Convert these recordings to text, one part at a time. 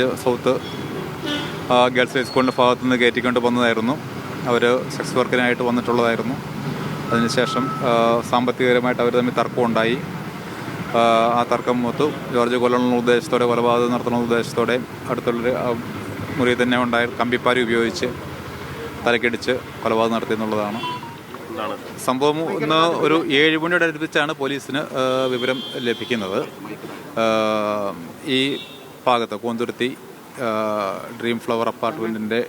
George south girls ഹൈസ്കൂളിന്റെ ഭാഗത്തു നിന്ന് കയറ്റിക്കൊണ്ട് വന്നതായിരുന്നു. അവർ സെക്സ് വർക്കിനായിട്ട് വന്നിട്ടുള്ളതായിരുന്നു. അതിനുശേഷം സാമ്പത്തികപരമായിട്ട് അവർ തമ്മിൽ തർക്കമുണ്ടായി. ആ, ആ തർക്കം മൂത്തു ജോർജ് കൊല്ലണമെന്ന ഉദ്ദേശത്തോടെ കൊലപാതകം നടത്തണമെന്ന ഉദ്ദേശത്തോടെ അടുത്തുള്ളൊരു മുറി മുറിയിൽ തന്നെ ഉണ്ടായ കമ്പിപ്പാരി ഉപയോഗിച്ച് തലക്കടിച്ച് കൊലപാതകം നടത്തി എന്നുള്ളതാണ്. സംഭവം ഇന്ന് ഒരു ഏഴ് മണിയോട് അടുപ്പിച്ചാണ് പോലീസിന് വിവരം ലഭിക്കുന്നത്. ഈ ഭാഗത്ത് കൂന്തുരുത്തി ഡ്രീം ഫ്ലവർ അപ്പാർട്ട്മെന്റിന്റെ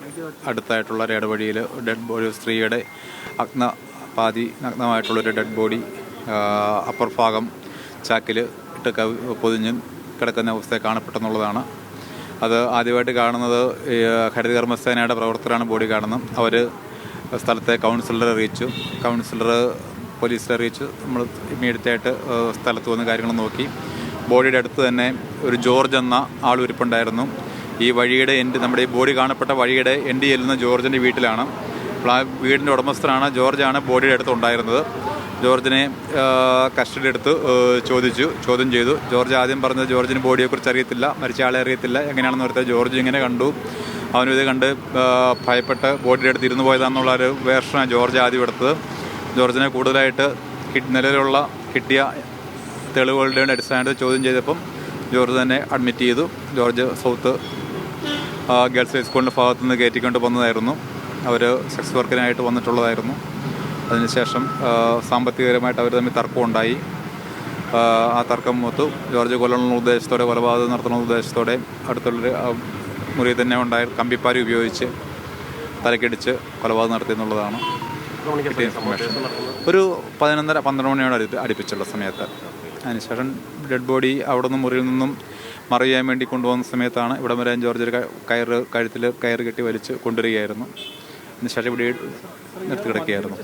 അടുത്തായിട്ടുള്ള ഒരു ഇടവഴിയിൽ ഡെഡ് ബോഡി സ്ത്രീയുടെ അഗ്ന പാതി നഗ്നമായിട്ടുള്ളൊരു ഡെഡ് ബോഡി അപ്പർ ഭാഗം ചാക്കിൽ ഇട്ട് പൊതിഞ്ഞ് കിടക്കുന്ന അവസ്ഥ കാണപ്പെട്ടെന്നുള്ളതാണ് അത് ആദ്യമായിട്ട് കാണുന്നത് ഹരിത കർമ്മസേനയുടെ പ്രവർത്തകരാണ് ബോഡി കാണുന്നത്. അവർ സ്ഥലത്തെ കൗൺസിലറെ അറിയിച്ചു. കൗൺസിലർ പോലീസിനെ അറിയിച്ചു നമ്മൾ ഇമ്മീഡിയറ്റ് സ്ഥലത്ത് വന്ന് കാര്യങ്ങൾ നോക്കി. ബോഡിയുടെ അടുത്ത് തന്നെ ഒരു ജോർജ് എന്ന ആൾ ഇരിപ്പുണ്ടായിരുന്നു. ഈ വഴിയുടെ എന്റെ നമ്മുടെ ഈ ബോഡി കാണപ്പെട്ട വഴിയുടെ എന്റെ ചെല്ലുന്ന ജോർജിന്റെ വീട്ടിലാണ്. ആ വീടിന്റെ ഉടമസ്ഥനാണ് ജോർജാണ് ബോഡിയുടെ അടുത്ത് ഉണ്ടായിരുന്നത്. ജോർജിനെ കസ്റ്റഡി എടുത്ത് ചോദിച്ചു ചോദ്യം ചെയ്തു. ജോർജ് ആദ്യം പറഞ്ഞത് ജോർജിന് ബോഡിയെക്കുറിച്ച് അറിയത്തില്ല മരിച്ച ആളെ അറിയത്തില്ല എങ്ങനെയാണെന്ന് പറഞ്ഞാൽ ജോർജ് ഇങ്ങനെ കണ്ടു. അവനും ഇത് കണ്ട് ഭയപ്പെട്ട് ബോഡിയുടെ അടുത്ത് ഇരുന്ന് പോയതാണെന്നുള്ള ഒരു വേർഷനാണ് ജോർജ് ആദ്യം എടുത്തത്. ജോർജിനെ കൂടുതലായിട്ട് നിലവിലുള്ള കിട്ടിയ തെളിവുകളുടെ അടിസ്ഥാനത്തിൽ ചോദ്യം ചെയ്തപ്പം ജോർജ് തന്നെ അഡ്മിറ്റ് ചെയ്തു. ജോർജ് സൗത്ത് ഗേൾസ് ഹൈസ്കൂളിന്റെ ഭാഗത്തു നിന്ന് കയറ്റിക്കൊണ്ട് വന്നതായിരുന്നു. അവർ സെക്സ് വർക്കിനായിട്ട് വന്നിട്ടുള്ളതായിരുന്നു. അതിനുശേഷം സാമ്പത്തികപരമായിട്ട് അവർ തമ്മിൽ തർക്കമുണ്ടായി. ആ, തർക്കം മൂത്തു ജോർജ് കൊല്ലണമെന്ന ഉദ്ദേശത്തോടെ കൊലപാതകം നടത്തണമെന്ന ഉദ്ദേശത്തോടെ അടുത്തുള്ളൊരു മുറി തന്നെ ഉണ്ടായ കമ്പിപ്പാരി ഉപയോഗിച്ച് തലക്കടിച്ച് കൊലപാതകം നടത്തി എന്നുള്ളതാണ് ഒരു പതിനൊന്നര പന്ത്രണ്ട് മണിയോട് അടുപ്പിച്ചുള്ള സമയത്ത്. അതിനുശേഷം ഡെഡ് ബോഡി അവിടെ നിന്ന് മുറിയിൽ നിന്നും മറിയാൻ വേണ്ടി കൊണ്ടുപോകുന്ന സമയത്താണ് ഇവിടെ വരെ ജോർജ് ഒരു കയറ് കഴുത്തിൽ കയർ കെട്ടി വലിച്ച് കൊണ്ടുവരികയായിരുന്നു. അതിനുശേഷം ഇവിടെ നിർത്തി കിടക്കുകയായിരുന്നു.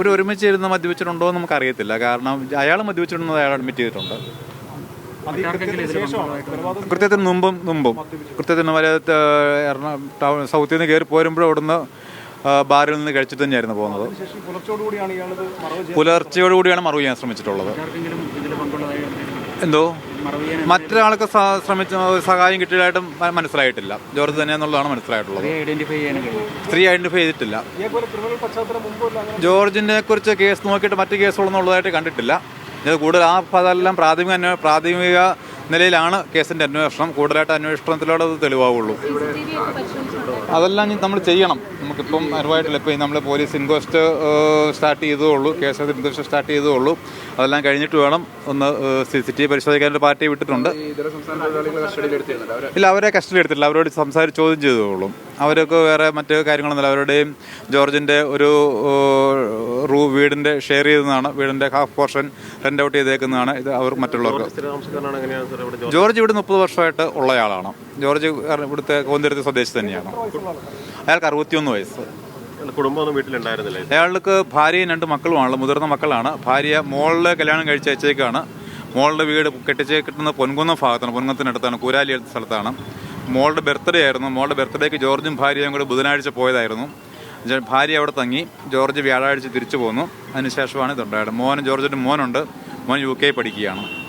ഒരു ഒരുമിച്ച് ഇരുന്ന് മദ്യപിച്ചിട്ടുണ്ടോ എന്ന് നമുക്കറിയത്തില്ല. കാരണം അയാൾ മദ്യപിച്ചിട്ടുണ്ടെന്ന് അയാൾ അഡ്മിറ്റ് ചെയ്തിട്ടുണ്ട്. കൃത്യത്തിന് മുമ്പും മുമ്പും. കൃത്യത്തിന് ടൗൺ സൗത്തിൽ നിന്ന് കയറി പോരുമ്പോഴും അവിടുന്ന് ബാറിൽ നിന്ന് കഴിച്ചിട്ട് തന്നെയായിരുന്നു പോകുന്നത്. പുലർച്ചയോടുകൂടിയാണ് മറവ് ചെയ്യാൻ ശ്രമിച്ചിട്ടുള്ളത്. എന്തോ? മറ്റൊരാൾക്ക് ശ്രമിച്ച സഹായം കിട്ടിയതായിട്ടും മനസ്സിലായിട്ടില്ല. ജോർജ് തന്നെ എന്നുള്ളതാണ് മനസ്സിലായിട്ടുള്ളത്. സ്ത്രീ ഐഡന്റിഫൈ ചെയ്തിട്ടില്ല. ജോർജിനെ കുറിച്ച് കേസ് നോക്കിയിട്ട് മറ്റു കേസുകളൊന്നും ഉള്ളതായിട്ട് കണ്ടിട്ടില്ല. കൂടുതൽ ആ അതെല്ലാം പ്രാഥമിക പ്രാഥമിക നിലയിലാണ് കേസിന്റെ അന്വേഷണം. കൂടുതലായിട്ട് അന്വേഷണത്തിലൂടെ അത് തെളിവാവുള്ളൂ. അതെല്ലാം നമ്മൾ ചെയ്യണം. നമുക്കിപ്പം അറിവായിട്ടില്ല. ഇപ്പം നമ്മൾ പോലീസ് ഇൻക്വസ്റ്റ് സ്റ്റാർട്ട് ചെയ്തേ ഉള്ളൂ. കേസ് ഇൻക്വസ്റ്റ് സ്റ്റാർട്ട് ചെയ്തേ ഉള്ളൂ. അതെല്ലാം കഴിഞ്ഞിട്ട് വേണം ഒന്ന് സി സി ടി വി പരിശോധിക്കാൻ ഒരു പാർട്ടി വിട്ടിട്ടുണ്ട്. ഇല്ല അവരെ കസ്റ്റഡി എടുത്തില്ല അവരോട് സംസാരിച്ച് ചോദ്യം ചെയ്തോളും അവരൊക്കെ വേറെ മറ്റു കാര്യങ്ങളൊന്നുമില്ല. അവരുടെയും ജോർജിന്റെ ഒരു റൂ വീടിന്റെ ഷെയർ ചെയ്തതാണ്. വീടിന്റെ ഹാഫ് പോർഷൻ റെന്റ് ഔട്ട് ചെയ്തേക്കുന്നതാണ് ഇത് അവർ മറ്റുള്ളവർക്ക്. ജോർജ് ഇവിടെ മുപ്പത് വർഷമായിട്ട് ഉള്ളയാളാണ്. ജോർജ് ഇവിടുത്തെ കോന്തിരത്തി സ്വദേശി തന്നെയാണ്. അയാൾക്ക് അറുപത്തിയൊന്ന് വയസ്സ്. കുടുംബമൊന്നും വീട്ടിലുണ്ടായിരുന്നില്ല അയാൾക്ക് ഭാര്യയും രണ്ട് മക്കളുമാണ് മുതിർന്ന മക്കളാണ്. ഭാര്യ മോളിലെ കല്യാണം കഴിച്ച് അയച്ചേക്കാണ് മോളുടെ വീട് കെട്ടിച്ച് കിട്ടുന്ന പൊൻകുന്ന ഭാഗത്താണ്. പൊൻകുന്നത്തിനടുത്താണ്. കൂരാലി സ്ഥലത്താണ്. മോളുടെ ബർത്ത്ഡേ ആയിരുന്നു. മോളുടെ ബർത്ത്ഡേക്ക് ജോർജും ഭാര്യയും കൂടെ ബുധനാഴ്ച പോയതായിരുന്നു. ഭാര്യ അവിടെ തങ്ങി. ജോർജ് വ്യാഴാഴ്ച തിരിച്ചു പോന്നു. അതിനുശേഷമാണ് ഇതുണ്ടായത് മോൻ ജോർജിന്റെ മോനുണ്ട്. മോൻ യു കെ പഠിക്കുകയാണ്.